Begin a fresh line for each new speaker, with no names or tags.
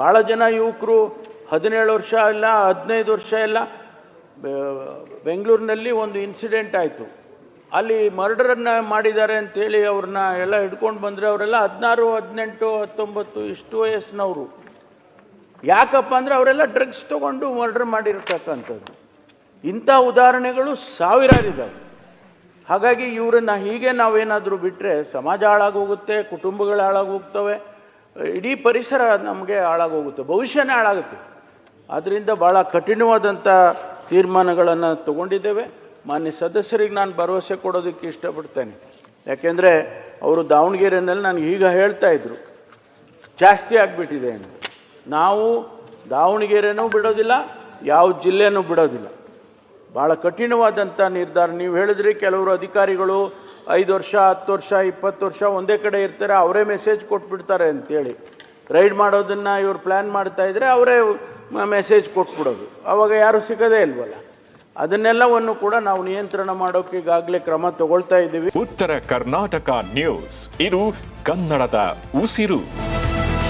ಭಾಳ ಜನ ಯುವಕರು ಹದಿನೇಳು ವರ್ಷ ಇಲ್ಲ, ಹದಿನೈದು ವರ್ಷ ಇಲ್ಲ. ಬೆಂಗಳೂರಿನಲ್ಲಿ ಒಂದು ಇನ್ಸಿಡೆಂಟ್ ಆಯಿತು. ಅಲ್ಲಿ ಮರ್ಡರನ್ನು ಮಾಡಿದ್ದಾರೆ ಅಂತೇಳಿ ಅವ್ರನ್ನ ಎಲ್ಲ ಹಿಡ್ಕೊಂಡು ಬಂದರೆ ಅವರೆಲ್ಲ ಹದಿನಾರು, ಹದಿನೆಂಟು, ಹತ್ತೊಂಬತ್ತು ಇಷ್ಟು ವಯಸ್ಸಿನವರು. ಯಾಕಪ್ಪ ಅಂದರೆ ಅವರೆಲ್ಲ ಡ್ರಗ್ಸ್ ತೊಗೊಂಡು ಮರ್ಡರ್ ಮಾಡಿರ್ತಕ್ಕಂಥದ್ದು. ಇಂಥ ಉದಾಹರಣೆಗಳು ಸಾವಿರಾರಿದ್ದಾವೆ ಹಾಗಾಗಿ ಇವರನ್ನು ಹೀಗೆ ನಾವೇನಾದರೂ ಬಿಟ್ಟರೆ ಸಮಾಜ ಹಾಳಾಗೋಗುತ್ತೆ, ಕುಟುಂಬಗಳು ಹಾಳಾಗೋಗ್ತವೆ. ಇಡೀ ಪರಿಸರ ನಮಗೆ ಹಾಳಾಗೋಗುತ್ತೆ, ಭವಿಷ್ಯನೇ ಹಾಳಾಗುತ್ತೆ. ಆದ್ದರಿಂದ ಭಾಳ ಕಠಿಣವಾದಂಥ ತೀರ್ಮಾನಗಳನ್ನು ತಗೊಂಡಿದ್ದೇವೆ. ಮಾನ್ಯ ಸದಸ್ಯರಿಗೆ ನಾನು ಭರವಸೆ ಕೊಡೋದಕ್ಕೆ ಇಷ್ಟಪಡ್ತೇನೆ. ಯಾಕೆಂದರೆ ಅವರು ದಾವಣಗೆರೆನಲ್ಲಿ ನನಗೆ ಈಗ ಹೇಳ್ತಾ ಇದ್ರು, ಜಾಸ್ತಿ ಆಗಿಬಿಟ್ಟಿದೆ ಅಂತ. ನಾವು ದಾವಣಗೆರೆನೂ ಬಿಡೋದಿಲ್ಲ, ಯಾವ ಜಿಲ್ಲೆನೂ ಬಿಡೋದಿಲ್ಲ. ಭಾಳ ಕಠಿಣವಾದಂಥ ನಿರ್ಧಾರ. ನೀವು ಹೇಳಿದ್ರಿ ಕೆಲವರು ಅಧಿಕಾರಿಗಳು ಐದು ವರ್ಷ, ಹತ್ತು ವರ್ಷ, ಇಪ್ಪತ್ತು ವರ್ಷ ಒಂದೇ ಕಡೆ ಇರ್ತಾರೆ, ಅವರೇ ಮೆಸೇಜ್ ಕೊಟ್ಬಿಡ್ತಾರೆ ಅಂತೇಳಿ. ರೈಡ್ ಮಾಡೋದನ್ನು ಇವ್ರು ಪ್ಲ್ಯಾನ್ ಮಾಡ್ತಾ ಇದ್ರೆ ಅವರೇ ಮೆಸೇಜ್ ಕೊಟ್ಬಿಡೋದು. ಅವಾಗ ಯಾರೂ ಸಿಗೋದೇ ಇಲ್ವಲ್ಲ. ಅದನ್ನೆಲ್ಲವನ್ನು ಕೂಡ ನಾವು ನಿಯಂತ್ರಣ ಮಾಡೋಕೆ ಈಗಾಗಲೇ ಕ್ರಮ ತಗೊಳ್ತಾ ಇದ್ದೀವಿ.
ಉತ್ತರ ಕರ್ನಾಟಕ ನ್ಯೂಸ್. ಇದು ಕನ್ನಡದ ಉಸಿರು.